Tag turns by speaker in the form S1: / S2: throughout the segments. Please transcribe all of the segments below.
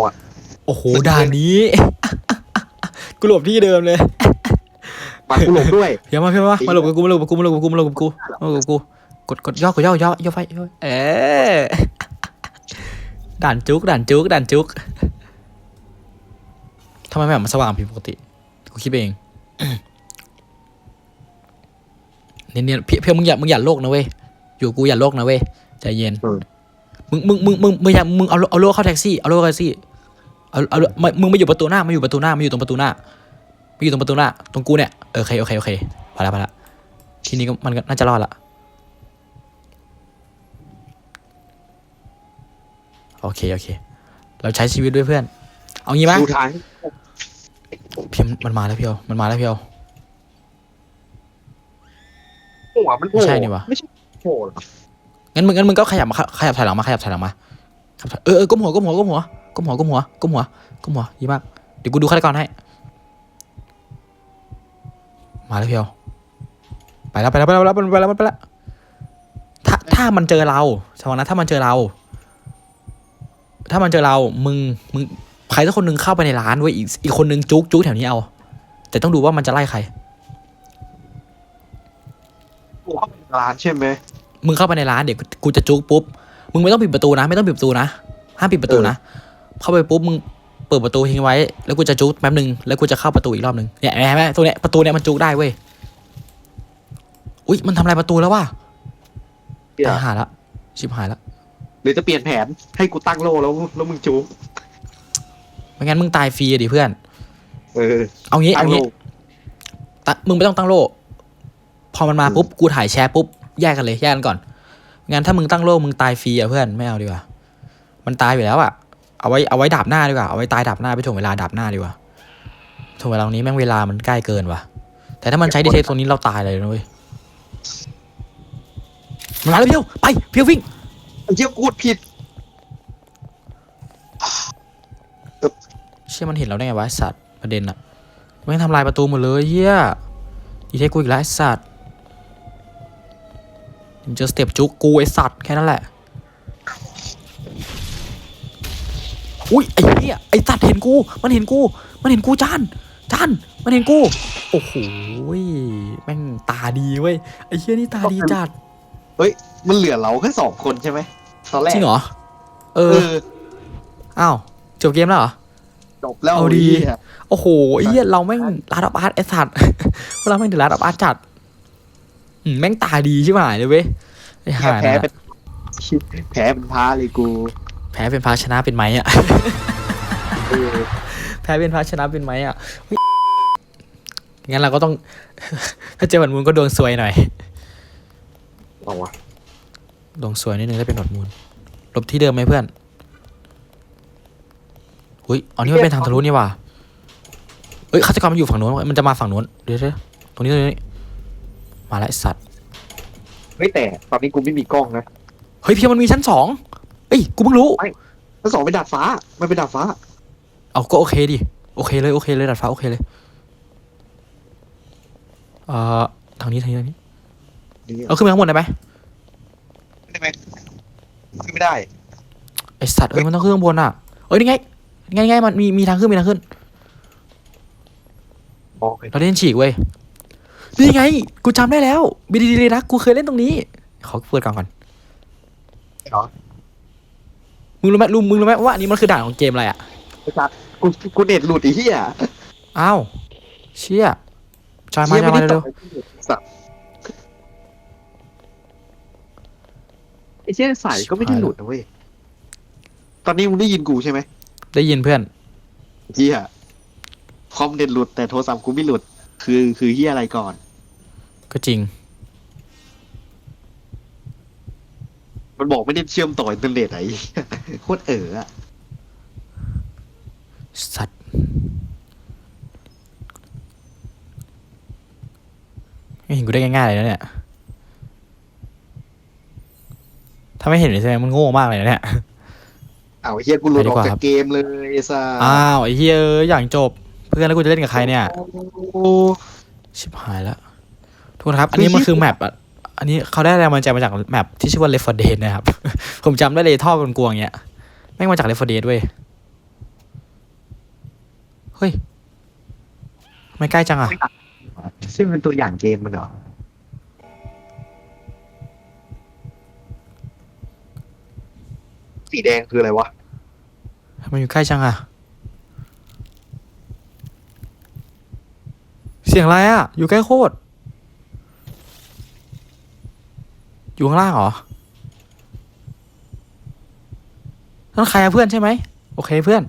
S1: หมด
S2: โอ้โหด่านนี้ กูหลบที่เดิมเลย
S1: มากูหลงด้วย
S2: เพียมาเพียมามาหลบกับกูมาหลบกับกูมาหลบกับกูมาหลบกับกูมาหลบกับกู กดกดย่อกดย่อย่อย่อไฟย่อเออด่านจุกด่านจุกด่านจุกทำไมแบบมันสว่างผิดปกติ กูคิดไปเองเนียนๆเพียเพียมึงอย่ามึงอย่าโลกนะเว้ย อยู่กับกูอย่าโลกนะเว้ย ใจเย็น
S1: เออ
S2: มึงมึงมึงมึงมึงอย่ามึงเอาเอาโลกเข้าแท็กซี่ เอาโลกเข้าแท็กซี่ เอาเอาไม่มึงมาอยู่ประตูหน้ามาอยู่ประตูหน้ามาอยู่ตรงประตูหน้ามาอยู่ตรงประตูหน้า ตรงกูเนี่ยเออโอเคโอเคโอเคพอแล้วพอแล้วทีนี้ก็มันก็น่าจะรอดละโอเคโอเค เราใช้ชีวิตด้วยเพื่อน เอางี้ไหม
S1: ดูทาง
S2: เพียมมันมาแล้วเพียวมันมาแล้วเพียว
S1: หัวมันโผล่
S2: ไม่ใช่นี่วะ
S1: ไม่ใช่โผล่หรอ
S2: งั้นมึงงั้นมึงก็ขยับมาขยับถอยหลังมาขยับถอยหลังมาขยับถอยเออเออก้มหัวก้มหัวก้มหัว ก้มหัวก้มหัวก้มหัวก้มหัวดีมากเดี๋ยวกูดูฆาตกรให้ มาแล้วเพียวไปแล้วไปแล้วไปแล้วไปแล้วไปแล้วไปแล้วถ้าถ้ามันเจอเราสมมตินะถ้ามันเจอเรา ถ้ามันเจอเรา มึงมึงใครสักคนหนึ่งเข้าไปในร้านไว้ยอีกอีกคนหนึ่งจุกจุกแถวนี้เอา แต่ต้องดูว่ามันจะไล่ใคร
S1: ร้านใช่ไหม
S2: มึงเข้าไปในร้านเดี๋ยวกูจะจุกปุ๊บมึงไม่ต้องปิดประตูนะ ไม่ต้องปิดประตูนะห้ามปิดประตูนะ เข้าไปปุ๊บมึงเปิดประตูทิ้งไว้ แล้วกูจะจุกแป๊บนึงแล้วกูจะเข้าประตูอีกรอบนึงเนี่ยเห็นไหมตัวเนี้ยประตูเนี้ยมันจุกได้เว้ยอุ้ยมันทำลายประตูแล้วว่ะ
S1: เดี๋ยว
S2: ตายหาละชิบหายละ
S1: หรือจะเปลี่ยนแผนให้กูตั้งโลแล้วแล้วมึงจูบ
S2: ไม่งั้นมึงตายฟรีอะดิเพื่อน
S1: เออ
S2: เอางี้
S1: ตั้
S2: เอา
S1: งโล
S2: งี้ตะมึงไม่ต้องตั้งโล่พอมันมาปุ๊บกูถ่ายแชร์ปุ๊บแยกกันเลยแยกกันก่อนงั้นถ้ามึงตั้งโล่มึงตายฟรีอะเพื่อนไม่เอาดีกว่า มันตายอยู่แล้วอะ เอาไว้เอาไว้ดับหน้าดีกว่าเอาไว้ตายดับหน้าไปถ่วงเวลาดับหน้าดีกว่าถ่วงเวลาตรงนี้แม่งเวลามันใกล้เกินว่ะ แต่ถ้ามันใช้ดีเทคตรงนี้เราตายเลยนะเว้ยมันมาแล้วเพียวไปเพียววิ่ง
S1: ไอ้เชี่ยกูดผิด
S2: เชื่อมันเห็นเราได้ไงวะไอ้สัตว์ประเด็นอะแม่งทำลายประตูหมดเลยเฮียดีเทคกูอีกแล้วไอ้สัตว์มึงเจอสเต็ปจุกกูไอ้สัตว์แค่นั้นแหละ อุ้ยไอ้เหี้ยไอ้สัตว์เห็นกู มันเห็นกู มันเห็นกูจานจานมันเห็นกู โอ้โหแม่งตาดีเว้ยไอ้เหี้ยนี่ตาดีจัด
S1: มันเหลือเราแค่สองคนใช่ไหมตอนแรก
S2: จริงเหรอเอ
S1: เอ
S2: อ
S1: อ
S2: อ้าวจบเกมแล้วเหรอ
S1: จบแล้ว
S2: เอาดี
S1: ไหี้ย
S2: โอ้โหไอ้เหี้ยเราแม่งลาดออาร์ตไอ้สัตว์เราแม่งถึงลาดออาร์ตจัดอืมแม่งตาดีใช่ไหมเลยเว้ยไอ้ห่า
S1: แพ้
S2: นะ
S1: เป็นแพ้เป็นพาเลยกู
S2: แพ้เป็นพระชนะเป็นไหมอะ
S1: เออ
S2: แพ้เป็นพระชนะเป็นไหมอะเฮ้ยงั้นเราก็ต้อง ถ้าเจอหนวดมูลก็ดวงซวยหน่อย
S1: เอาวะ
S2: ดวงซวยนิดนึงถ้าเป็นหนวดมูลหลบที่เดิมไหมเพื่อนอุ้ยอ๋อนี่มันเป็นทางทะลุนี่ว่ะเอ้ยฆาตกรมันอยู่ฝั่งนู้นมันจะมาฝั่งนู้นเดี๋ยวเดี๋ยวตรงนี้ตรงนี้มาแล้วไอ้สัตว์
S1: เฮ้ยแต่ตอนนี้กูไม่มีกล้องนะ
S2: เฮ้ยเพียมันมีชั้นสอง เอ้ยกูเพิ่งรู้
S1: ทั้งสองเป็นดาดฟ้าไม่เป็นดาดฟ้า
S2: เอาก็โอเคดิ โอเคเลยโอเคเลยดัดฟ้าโอเคเลยเอ่อทางนี้ทางนี้ทางนี้
S1: นี่
S2: เอาขึ้นไปข้างบนได้ไหม
S1: ได้ไหมขึ้นไม่ได้
S2: ไอสัตว์เอ้ยมันต้องขึ้นข้างบนอะเอ้ยนี่ไงนี่ไงนี่ไงมันมีมีทางขึ้นมีทางขึ้น
S1: โอเค
S2: เราเล่นฉีกเว้ย นี่ไง กูจำได้แล้วบีดีดีเลยนะกูเคยเล่นตรงนี้ ขอเปิดกล่องก่อน
S1: เหรอ
S2: มึงรู้ไหมรู้มึงรู้ไหมว่าอันนี้มันคือด่านของเกมอะไรอะ
S1: ไอ้สัตว์กูกูเน็ตหลุดไอ้เหี้ย
S2: อ้าวเชี่ยจอยมาจอยมาเร็ว
S1: สัตว์ไอ้เชี่ยใส่ก็ไม่ได้หลุดนะเว้ยตอนนี้มึงได้ยินกูใช่ไหม
S2: ๆได้ยินเพื่อน
S1: เฮียคอมเน็ตหลุดแต่โทรศัพท์กูไม่หลุด คือคือเฮียอะไรก่อน
S2: ก็จริง
S1: มันบอกไม่ได้เชื่อมต่ออินเทอร์เน็ตไอ้เหี้ย โคตรเอ๋ออะ
S2: สัตว์ไม่เห็นกูได้ง่ายๆเลยนะเนี่ย ถ้าไม่เห็นเลยใช่ไหมมันโง่มากเลยนะเนี่ย
S1: เอาไอ้เฮียกูหลุด
S2: ไปดี
S1: ออก
S2: กว่า
S1: จา
S2: ครั
S1: ก
S2: บ
S1: เกมเลยไอ้สัส
S2: อ้าวไอ้เฮ้ยเอ้ยอย่างจบ เพื่อนแล้วกูจะเล่นกับใครเนี่ย
S1: โอ้
S2: ชิบหายแล้วทุกคนครับ อันนี้มันคือแมปอะ อันนี้เขาได้แรงบันดาลใจมาจากแมปที่ชื่อว่า Left 4 Dead นะครับ ผมจำได้เลยท่อกลวงๆอย่างเงี้ยแม่งมาจาก Left 4 Dead เว้ยเฮ้ยทำไม่ใกล้จังอะ
S1: ซึ่งเป็นตัวอย่างเกมมันเหรอสีแดงคืออะไรวะ
S2: ทำไมอยู่ใกล้จังอะ เสียงอะไรอะ อยู่ใกล้โคตร อยู่ข้างล่างเหรอนั่นใครอะเพื่อนใช่ไหมโอเคเพื่อน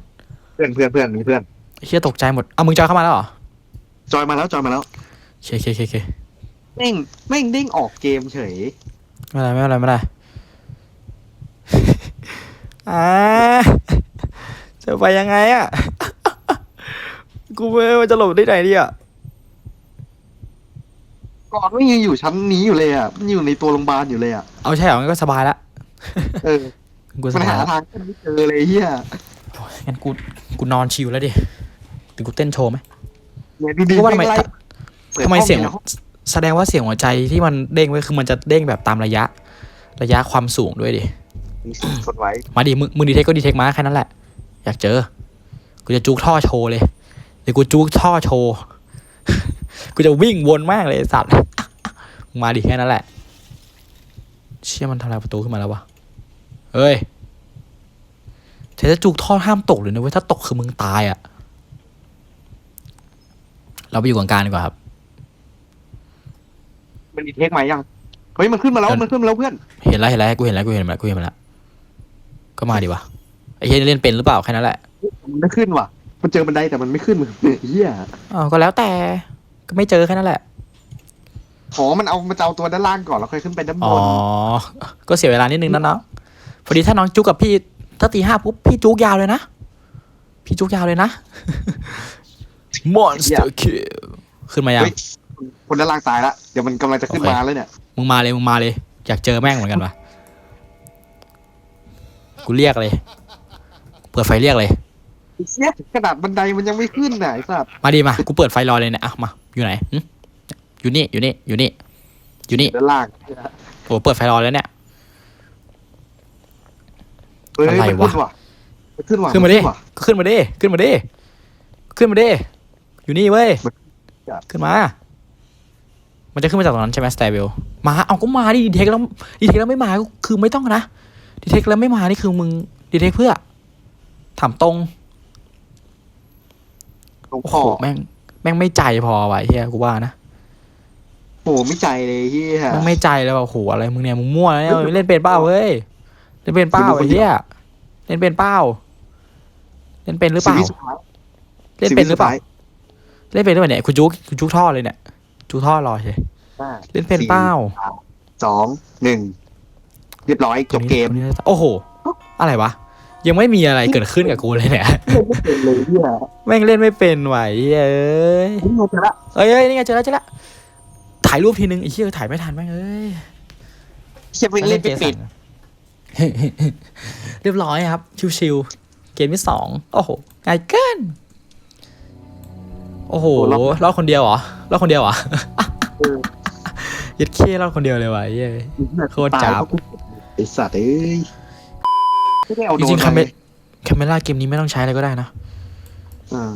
S1: เพื่อนเพื่อนเพื่อนมีเพื่อน
S2: ไอ้เฮียตกใจหมดเอามึงจอยเข้ามาแล้วเหรอ
S1: จอยมาแล้วจอยมาแล้ว
S2: โอเคโอเคโอเคโอเค
S1: แม่งแม่งเด้งออกเกมเฉย
S2: ไม่เป็นไรไม่เป็นไรไม่เป็นไร อ่าจะไปยังไงอะกูไม่รู้ว่าจะหลบได้ไหนดีอะ
S1: ก่อนไม่ยังอยู่ชั้นนี้อยู่เลยอะมันอยู่ในตัวโรงพยาบาลอยู่เลยอะ
S2: เอาใช่เหรองั้นก็สบายละ
S1: เออ
S2: กูส
S1: มัน
S2: บา
S1: หาย
S2: ละ
S1: ทางขึ้นไม่เจอเลยเฮีย
S2: งั้นกูกูนอนชิลแล้วดิหรือกูเต้นโชว์ไหม
S1: เนี่ยดูดี
S2: เพราะว่าทำไม
S1: แงล่ปิด
S2: ทำไม
S1: ห้อ
S2: เสียง
S1: ในห้อ
S2: แสดงว่าเสียงหัวใจที่มันเด้งไว้คือมันจะเด้งแบบตามระยะ ระยะความสูงด้วยดิ
S1: มีสิ่งกดไว้
S2: มาดิมึงมึงดีเทคก็ดีเทคมาแค่นั้นแหละ อยากเจอ กูจะจุกท่อโชว์เลย เดี๋ยวกูจุกท่อโชว์ กูจะวิ่งวนมากเลยไอ้สัตว์มึงมาดิแค่นั้นแหละ เชี่ยมันทำลายประตูขึ้นมาแล้ววะเฮ้ยเธอจะจุกท่อห้ามตกเลยนะเว้ยถ้าตกคือมึงตายอะ่ะ เราไปอยู่กลางๆดีกว่าครับ
S1: มันดีเทคมายัง เฮ้ยมันขึ้นมาแล้ว
S2: เดี๋ยว
S1: มันขึ้นมาแล้วเพื่อน
S2: เห็นแล้วเห็นแล้วกูเห็นแล้วกูเห็นแล้วกูเห็นแล้วก็มาดิวะไอ้เฮียนี่เล่นเป็นหรือเปล่าแค่นั้นแหละ
S1: มันไม่ขึ้นว่ะ มันเจอบันไดแต่มันไม่ขึ้นเฮีย
S2: อ๋อก็แล้วแต่ ก็ไม่เจอแค่นั้นแหละ
S1: ขอมันเอามันจะเอาตัวด้านล่างก่อนแล้วค่อยขึ้นไปด้านบ
S2: อ๋อ
S1: น
S2: ก็เสียเวลานิดนึงนะน้องพอดีถ้าน้องจุกกับพี่ถ้าตีห้าปุ๊บพี่จุกยาวเลยนะ พี่จุกยาวเลยนะ Monster Kill ขึ้นมายัง
S1: เฮ้ยคนด้านล่างตายละเดี๋ยวมันกำลังจะขึ้น
S2: โอเค
S1: มาแล้วเนี่ย
S2: มึงมาเลยมึงมาเลย อยากเจอแม่งเหมือนกันปะกูเรียกเลย เปิดไฟเรียกเลย
S1: เชี่ยขนาดบันไดมันยังไม่ขึ้นน่ะไอ้สัตว์
S2: มาดีมา กูเปิดไฟรอเลยเนี่ยอะมา อยู่ไหนหึอยู่นี่ อยู่นี่ อยู่นี่ อยู่นี่
S1: ด้านล่าง
S2: โอ้เปิดไฟรอแล้วเนี่ย
S1: เฮ้ย
S2: อะไร
S1: มัน
S2: วะ
S1: ขึ้นว่ะมันขึ้นว่ะ
S2: ขึ้นมาดิ
S1: ว่ะ
S2: ก็ขึ้นมาดิ ขึ้นมาดิ ขึ้นมาดิ อยู่นี่เว้ย
S1: มันจะ
S2: ขึ้นมา มันจะขึ้นมาจากตรงนั้นใช่ไหมสไตเวลมา เอาก็มาดิดีเทคแล้วดีเทคแล้วไม่มาก็คือไม่ต้องนะ ดีเทคแล้วไม่มานี่คือมึงดีเทคเพื่อ ถามตรง
S1: หลวง
S2: โอ้
S1: พ่
S2: โห
S1: อ
S2: แม่ง แม่งไม่ใจพอว่ะไอ้เฮียกูว่านะ
S1: โอ้โหไม่ใจเลยเฮีย
S2: แม่งไม่ใจเลยว่ะโอ้โหอะไรมึงเนี่ยมึงมั่วนะเนี่ยเล่นเป็นเป้าเว้ยเล่นเป็นเป้า
S1: คือมึงคน
S2: ไอ้
S1: เดียว
S2: เหี้ยเล่นเป็นเป้าเล่นเป็นหรือเปล่า
S1: ชีวิตสุดท้าย
S2: เล่นเป็นหรือเปล่า
S1: ชีวิตสุดท้ย
S2: เล่นเป็นหรือเปล่าเนี่ยคุณจุกคุณจุกท่อเลยเนี่ยจุกท่อรอใช่
S1: ห้า
S2: เล่นเป็นเป้า
S1: สี่สามสองหนึ่งเรียบร้อยจบเกม
S2: ตัวนี้ตัวนี้โอ้โห อะไรวะ ยังไม่มีอะไรเกิดขึ้นกับกูเลยเนี่ย
S1: ไม่เป็นเลยเฮีย
S2: แม่งเล่นไม่เป็นไหวเอ้ย
S1: นี่ไงเจอละ
S2: เอ้ยเอ้ยนี่ไงเจอแล้วเจอแล้วถ่ายรูปทีนึงไอ้เหี้ยถ่ายไม่ทันแม่งเอ้ย
S1: เฮียเพิ่งเล่นไปปิด
S2: เรียบร้อยครับ ชิวๆเกมที่สองโอ้โหง่ายเกินโอ้โหรอดคนเดียวเหรอรอดคนเดียวเหรอ
S1: เออ
S2: ยัดเค้รอดคนเดียวเลยว่ะเย้ยโคตรจับ
S1: ไอสัตว์เอ้ย ไม่ได้เอา
S2: จ
S1: โดน
S2: ริงๆ
S1: มา
S2: คาเม
S1: เลย
S2: คาเมล่าเกมนี้ไม่ต้องใช้อะไรก็ได้นะ
S1: อ่า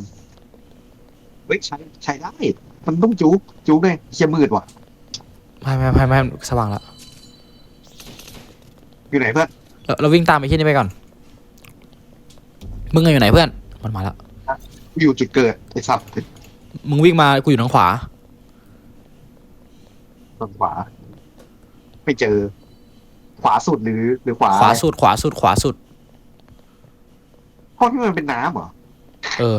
S1: เฮ้ยใช้ใช้ได้ มันต้องจุกจุกไงเฮียมืดว่ะ
S2: ไม่ไม่ไม่ไม่สว่างแล้ว
S1: อยู่ไหนเพื่อน
S2: เราเราวิ่งตามไอ้ที่นี่ไปก่อน มึงอะอยู่ไหนเพื่อน มันมาแล้ว
S1: อยู่จุดเกิดไอสัตว์
S2: มึงวิ่งมากูอยู่ทางขวา
S1: ทางขวา ไม่เจอ ขวาสุดหรือหรือขวา
S2: ขวาสุดขวาสุดขวาสุด
S1: ห้องที่มันเป็นน้ำเหรอ
S2: เออ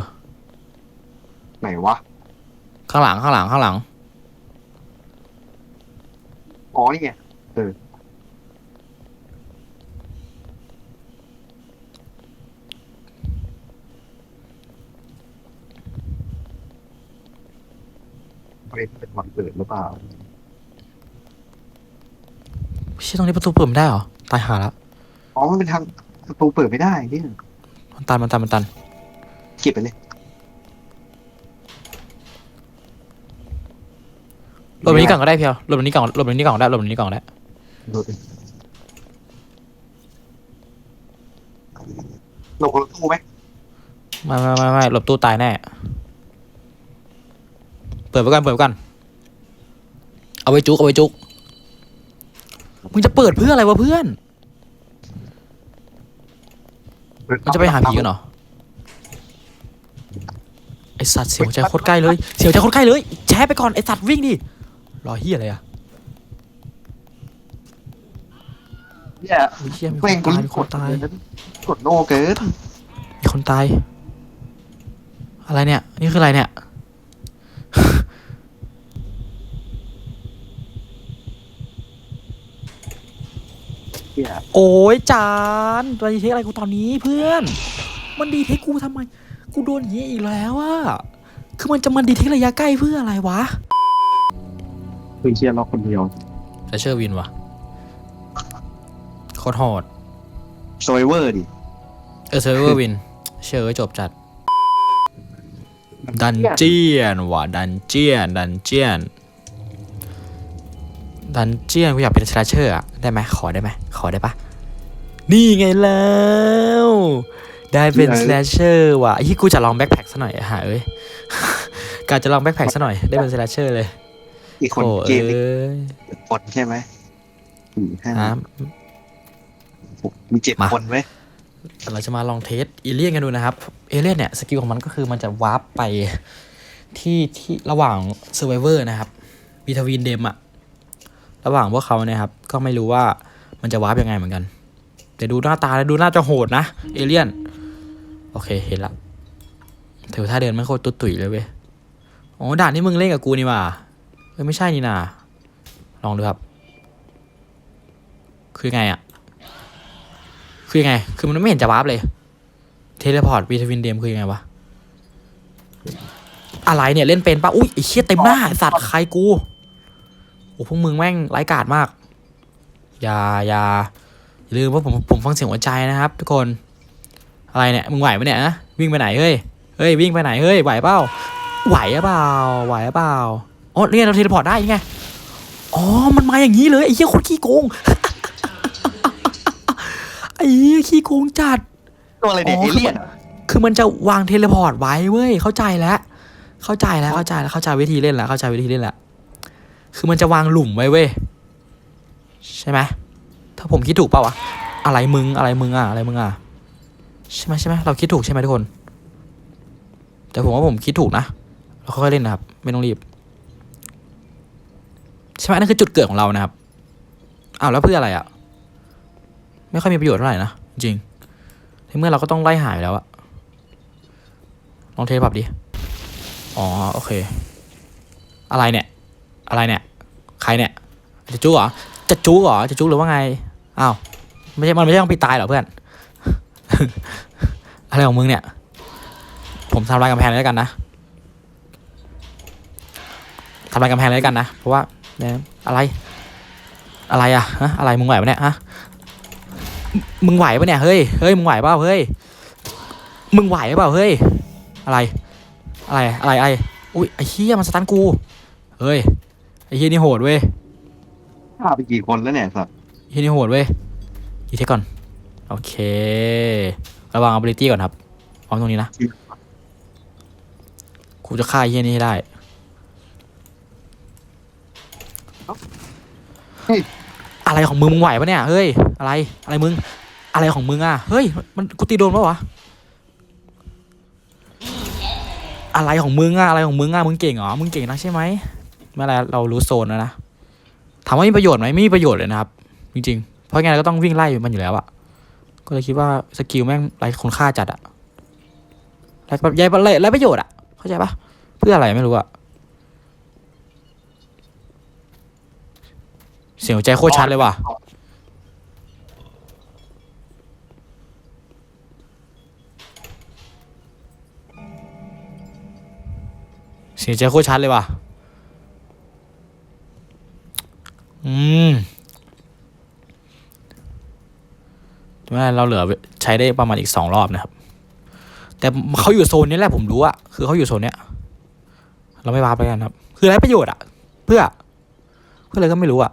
S1: ไหนวะ
S2: ข้างหลังข้างหลังข้างหลัง
S1: อ๋อนี่ไงเออประเด็นเป็นวันเกิดหรือเปล่า
S2: เชี่ยตรงนี้ประตูเปิดไม่ได้เหรอ ตายหาแล้ว
S1: อ๋อมันเป็นทางประตูเปิดไม่ได้เนี่ย
S2: มันตันมันตันมันตัน
S1: เก็บไปเลย
S2: หลบแบบนี้ก่อนก็ได้เพียวหลบแบบนี้ก่อนหลบแบบนี้ก่อนก็ได้หลบแบบนี้ก่อนก็ได้
S1: ดูดิหลบคนละตู้ไหม
S2: ไม่ไม่ไม่ไม่หลบตู้ตายแน่เปิดไว้ก่อนเปิดไว้ก่อนเอาไว้จุกเอาไว้จุก มึงจะเปิดเพื่ออะไรวะเพื่อน มันจะไปหาผีกันเหรอ ไอสัตว์เสียวใจโคตรใกล้เลย เสียวใจโคตรใกล้เลย แชร์ไปก่อนไอสัตว์วิ่งดิ รอเฮียอะไรอะ
S1: เนี่ย
S2: โอ้ยเฮียมีค
S1: แม่ง
S2: น
S1: กู
S2: ตาย
S1: รี
S2: มี
S1: บ
S2: ค
S1: ก
S2: น
S1: ด
S2: ตาย
S1: เลยกดโน่เกิน
S2: มีคนตาย อะไรเนี่ย นี่คืออะไรเนี่ย
S1: เนี่ย
S2: โอ้ยจานตัวดีเทคอะไรกูตอนนี้เพื่อน มันดีเทคกูทำไม กูโดนอย่างนี้อีกแล้วอะคือมันจะมันดีเทคระยะใกล้เพื่ออะไรวะ
S1: คือเชียร์ล็อกคนเดียว
S2: จะเชื่อวินวะโคตรโหด
S1: โซเวอร์ดิ
S2: เออเซอร์เวอร์วิน เชื่อจบจัด ดันเจียนว่ะดันเจียน ดันเจียน ดันเจียนกูอยากเป็นสแลชเชอร์อะได้ไหมขอได้ไหมขอได้ปะนี่ไงแล้ว ได้เป็นสแลชเชอร์ว่ะไอ้ที่กูจะลองแบ็คแพ็คซะหน่อยอะฮะเอ้ยกาจะลองแบ็คแพ็คซะหน่อยได้เป็นสแลชเชอร์เลย
S1: อีกคน
S2: โอ้
S1: เก
S2: เอ้
S1: มอีก
S2: ย
S1: คนใช่ไหมสี่ห้า
S2: ฮะ
S1: หกมีเจ็ด
S2: มา
S1: คนไหม
S2: เราจะมาลองเทสเอเลี่ยนกันดูนะครับ เอเลี่ยนเนี่ยสกิลของมันก็คือมันจะวาร์ปไปที่ที่ระหว่างเซอร์ไวเวอร์นะครับบีทวีนเดมอะ ระหว่างพวกเขาเนี่ยครับ ก็ไม่รู้ว่ามันจะวาร์ปยังไงเหมือนกัน แต่ดูหน้าตาแล้วดูน่าจะโหดนะ เอเลี่ยน โอเคเห็นละถือถ้าเดินไม่โคตรตุ๊ดตุ๋ยเลยเว้ยอ๋อด่านนี้มึงเล่นกับกูนี่ว่าเอ้ยไม่ใช่นี่นาลองดูครับ คือไงอะคือไง คือมันไม่เห็นจะวาร์ปเลย เทเลพอร์ตวีทวินเดมคือยังไงวะ อะไรเนี่ยเล่นเป็นปะอุ้ยไอ้เชี่ยเต็มหน้าสัตว์ใครกู โอ้พวกมึงแม่งไร้กาดมาก อย่าอย่าอย่าลืมว่าผมผมฟังเสียงหัวใจนะครับ ทุกคนอะไรเนี่ยมึงไหวไหมเนี่ยนะวิ่งไปไหนเฮ้ยเฮ้ยวิ่งไปไหนเฮ้ยไหวเปล่าไหวหรือเปล่าไหวหรือเปล่าอ๋อเนี่ยเราเทเลพอร์ตได้ยังไงอ๋อมันมาอย่างนี้เลยไอ้เหี้ยโคตรขี้โกงไอ้เหี้ยขี้โกงจัด
S1: ตัวอะไรเนี่ย
S2: อ๋
S1: เอ
S2: อ
S1: เลี่ยน
S2: คือมันจะวางเทเลพอร์ตไว้เว้ยเข้าใจแล้ว เข้าใจแล้วเข้าใจแล้วเข้าใจวิธีเล่นแล้วเข้าใจวิธีเล่นแล้ว คือมันจะวางหลุมไว้เว้ยใช่ไหมถ้าผมคิดถูกเปล่าวะอะไรมึงอะไรมึงอะอะไรมึงอะใช่ไหมใช่ไหมเราคิดถูกใช่ไหมทุกคน แต่ผมว่าผมคิดถูกนะเราค่อยๆเล่นนะครับ ไม่ต้องรีบใช่ไหมนั่นคือจุดเกิดของเรานะครับอ้าวแล้วเพื่ออะไรอะ ไม่ค่อยมีประโยชน์เท่าไหร่นะจริงในเมื่อเราก็ต้องไล่หายแล้วอะลองเทปรับดิ อ๋อ โอเค อะไรเนี่ย อะไรเนี่ย ใครเนี่ย จะจุกเหรอ จะจุกเหรอ จะจุกหรือว่าไง อ้าว ไม่ใช่ มันไม่ใช่ต้องปีตายเหรอเพื่อน อะไรของมึงเนี่ย ผมทำลายกำแพงเลยแล้วกันนะทำลายกำแพงเลยแล้วกันนะ เพราะว่าเนี่ยอะไร อะไรอะฮะ อะไร มึงไหวปะเนี่ยฮะ มึงไหวปะเนี่ย เฮ้ย เฮ้ย มึงไหวเปล่า เฮ้ย มึงไหวเปล่า เฮ้ย อะไร อะไร อะไรไออุ้ยไอ้เหี้ยมันสตันกู เฮ้ย ไอ้เหี้ยนี่โหดเว้ย
S1: ฆ่าไปกี่คนแล้วเนี่ยสัตว์
S2: ไอ้เหี้ยนี่โหดเว้ยอีเทคก่อน โอเค ระวัง ability ก่อนครับวางตรงนี้นะ กูจะฆ่าไอ้เหี้ยนี่ให้ได้ อะไรของมึงมึงไหวปะเนี่ย เฮ้ย อะไร อะไรมึง อะไรของมึงอะ เฮ้ย มันกูตีโดนปะวะ อะไรของมึงอะ อะไรของมึงอะ มึงเก่งเหรอ มึงเก่งนะใช่ไหม ไม่เป็นไรเรารู้โซนแล้วนะถามว่ามีประโยชน์ไหมไม่มีประโยชน์เลยนะครับ จริงๆ เพราะงั้นเราก็ต้องวิ่งไล่มันอยู่แล้วอะก็เลยคิดว่าสกิลแม่งไร้คุณค่าจัดอะไร้แบบใหญ่ไรไรประโยชน์อะเข้าใจปะเพื่ออะไรไม่รู้อะเสียงหัวใจโคตรชัดเลยว่ะเสียงใจโคตรชัดเลยว่ะ อืมไม่เราเหลือใช้ได้ประมาณอีกสองรอบนะครับ แต่เขาอยู่โซนนี้แหละผมรู้อะคือเขาอยู่โซนเนี้ย เราไม่วาไปกันครับ คืออะไรประโยชน์อะเพื่อ เพื่ออะไรก็ไม่รู้อะ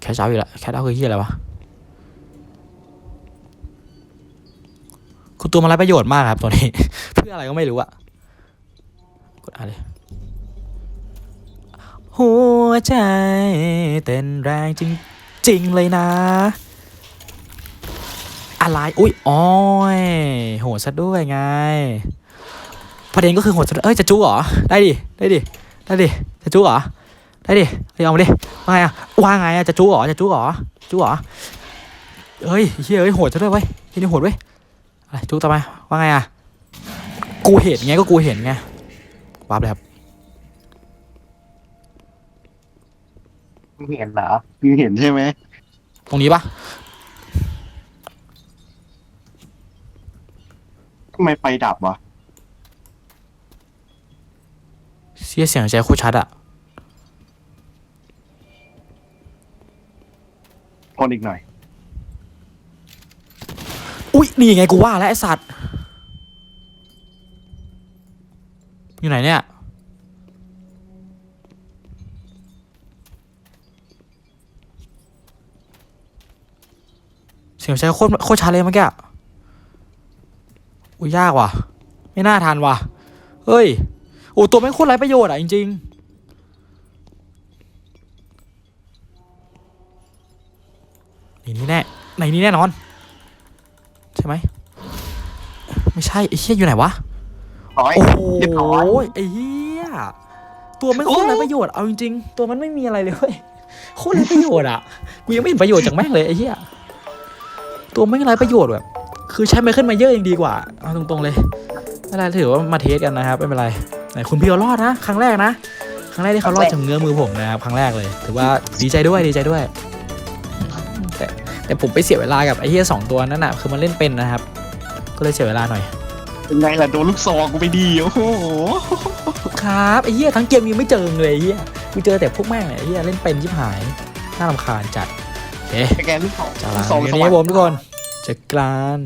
S2: แคชเอาอีกแล้วแคชเอาคือที่อะไรวะคุณตัวมันไร้ประโยชน์มากครับตัวนี้ เพื่ออะไรก็ไม่รู้อะกดอะไร หัวใจ เต้นแรงจริงๆเลยนะ อะไรอุ้ยอ้อยโหดซะด้วยไง ประเด็นก็คือโหดซะเอ้ยจะจู้เหรอ ได้ดิ ได้ดิ ได้ดิ จะจู้เหรอ ได้ดิเฮ้ยเอามาดิว่าไงอะว่าไงอะจะจู้เหรอ จะจู้เหรอ จู้เหรอเฮ้ยเฮ้ยเฮ้ยโหดซะด้วยเว้ยเฮ้ยนี่โหดเว้ยอะไรจู้ต่อมาว่าไงอะกูเห็นไงก็กูเห็นไงวับเลยครับ
S1: มึงเห็นเหรอมึงเห็นใช่ไหม
S2: ตรงนี้ปะ
S1: ทำไมไฟดับวะ
S2: เสียเสียงใจโคตรชัดอะ
S1: ทนอีกหน่อย
S2: อุ้ยนี่ไงกูว่าแล้วไอสัตว์ อยู่ไหนเนี่ย ยงใจโคตรโคตรชัดเลยเมื่อกี้อะอุ้ยยากว่ะ ไม่น่าทันว่ะ เฮ้ยโอ้ตัวแม่งโคตรไร้ประโยชน์อะจริงๆในนี้แน่ในนี้แน่นอน ใช่ไหม ไม่ใช่ไอ้เหี้ยอยู่ไหนวะ
S1: ร้อย
S2: โอ้โห
S1: เรียบร้อย
S2: ไอ้เหี้ยตัวไม่โคตรไร้ประโยชน์เอาจริงๆ ตัวมันไม่มีอะไรเลยเว้ยโคตรไร้ประโยชน์อะ กูยังไม่เห็นประโยชน์จากแม่งเลยไอ้เหี้ย ตัวไม่งไร้ประโยชน์แบบ คือใช้ไมเคิลมาเยอะยังดีกว่า เอาตรงๆเลยไม่เป็นไรถือว่ามาเทสกันนะครับ ไม่เป็นไรไหนคุณพี่เขารอดนะ ครั้งแรกนะ ครั้งแรกที่เขารอดจากเงื้อมือผมนะครับ ครั้งแรกเลย ถือว่าดีใจด้วยดีใจด้วย แต่แต่ผมไปเสียเวลากับไอ้เหี้ยสองตัวนั่นน่ะ คือมันเล่นเป็นนะครับ ก็เลยเสียเวลาหน่อย
S1: เป็นไงล่ะโดนลูกซองกูไปดีโอ้โห
S2: ครับไอ้เหี้ยทั้งเกมยังไม่เจอเลยไอ้เหี้ยกูเจอแต่พวกแม่งเนี่ยไอ้เหี้ยเล่นเป็นชิบหาย น่ารำคาญจัดโอเค
S1: แกลูกซอง
S2: จาก
S1: ลู
S2: ลาก
S1: ซอง
S2: วัน
S1: ส
S2: นี้
S1: ว่าง
S2: ผมทุกคน จักราน